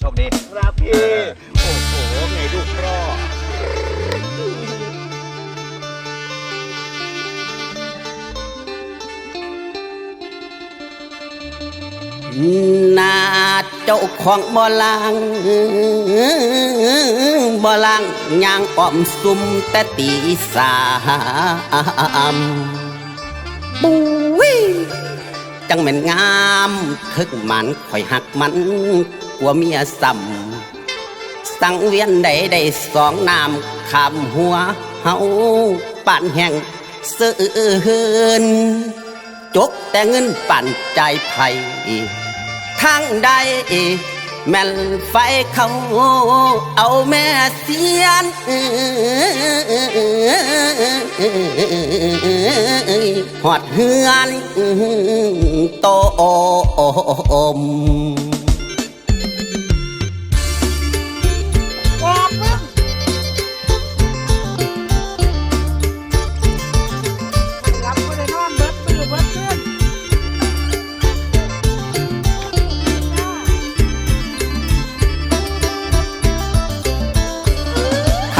โชคดีครับพี่ โอ้โหไงลูกพ่อหน้าเจ้าของบ่ลางบ่ลางย่างอ้อมซุ่มแต่ตีสามปุ้ยจังแม่นงามคึกมันข่อยหักมันก ลัวเมียซ้ำสังเวียนใดได้สองน้ำขามหัวเฮาป่านแห่งเสื่นจกแต่เงินปั่นใจไผ่ทางใดแม่นไฟเขาเอาแม่เสียนหอดเฮือนโตอก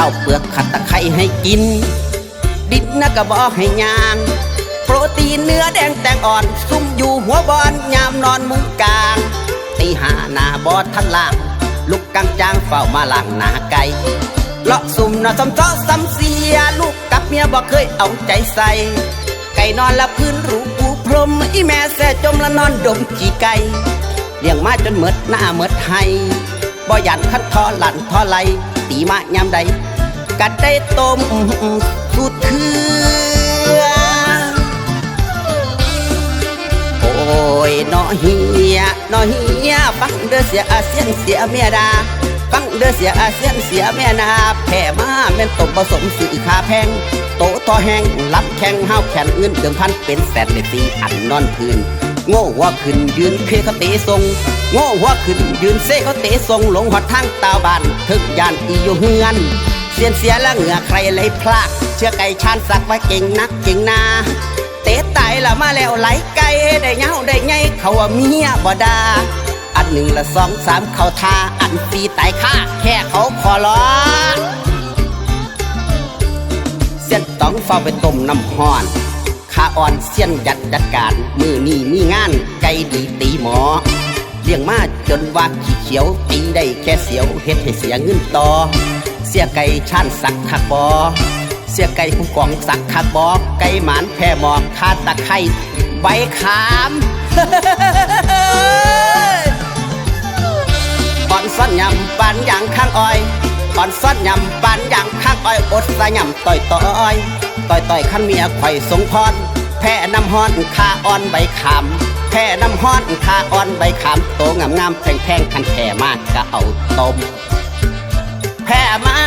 าเปลือกขัดตะไคร้ให้กิน ดินนะก็บอกให้ยางโปรตีนเนื้อแดงแตงอ่อน ซุ่มอยู่หัวบอนยามนอนมุ้งกลาง ตีหาหน้าบอดทันล่างลูกกังจางเฝ้ามาล่างหน้าไก่เลาะซุ่มนะซ้ำซ้อซ้ำเสีย ลูกกับเมียบ่เคยเอาใจใส่ ไก่นอนละพื้นรูปูพรม อีแม่แซ่จมละนอนดมขี้ไก่เลี้ยงมาจนเมดหน้าเมดให้บ่ยันคัดทอหลันทอไหลตีมายามใด กัดได้ต้มสุดเถือโอ้ยน้อเฮียน้อเฮียฟังเด้อเสียอาเซียนเสียเมียดาฟังเด้อเสียอาเซียนเสียแม่นาแผ่มาแม่นตบผสมสื่อคาแพง โตทอแห้งรับแข่งห้าวแขนเงินเดิมพันเป็นแสนเลยตีอันนอนพื้นโง่หัว่าขึ้นยืนเคเขาเตะทรงโง่หัว่าขึ้นยืนเซเขาเตะทรงหลงหอดทางตาบานทึกยานอีอยู่เฮือน สียนเสียละเหงื่อใครเลยพลาก เชื่อไก่ชานสักว่าเก่งนักเก่งนาเตะตายละมาแล้วไหลไก่ได้เหงาได้ไงเขาว่าเมียบ่ดาอันหนึ่งละสองสามเขาทาอันสีตายค่าแค่เขาขอร้องเสียนต้องเฝ้าไปต้มน้ำห้อนขาอ่อนเสียนจัดจัดการ มือนี่มีงานไก่ดีตีหมอเลี้ยงมาจนว่าขี้เขียวตีได้แค่เสียวเฮ็ดให้เสียเงินต่อ สียไก่ชานสักคักบอเสียไก่ผู้กองสักคักบอไก่หมานแพร่หมอกคาตะไคร้ใบขามอ่อนซ่อนยำปานอย่างข้างอ้อยอ่อนซ่อนยำปานอย่างข้างอ้อยอดสะยำต่อยต่อยต่อยต่อยขันเมียข่อยสงพรแพ้น้ำฮ้อนคาอ่อนใบขามแพ้น้ำฮ้อนคาอ่อนใบขามโตงามงามแพงแพงคันแผ่มากก็เอาต้ม แผ่มา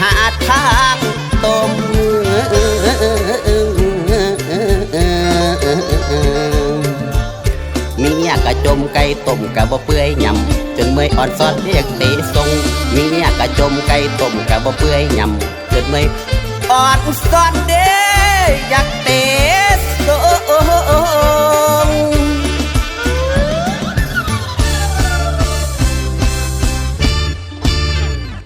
หาทางต้มเมียกะจมไก่ต้มกะบ่เปื่อยยำจนเมื่อยอ่อนซอนเรียกเตะทรงมีเมียกะจมไก่ต้มกะบ่เปื่อยยำจนเมื่อยอ่อนซอนเด้อยากเตะทรง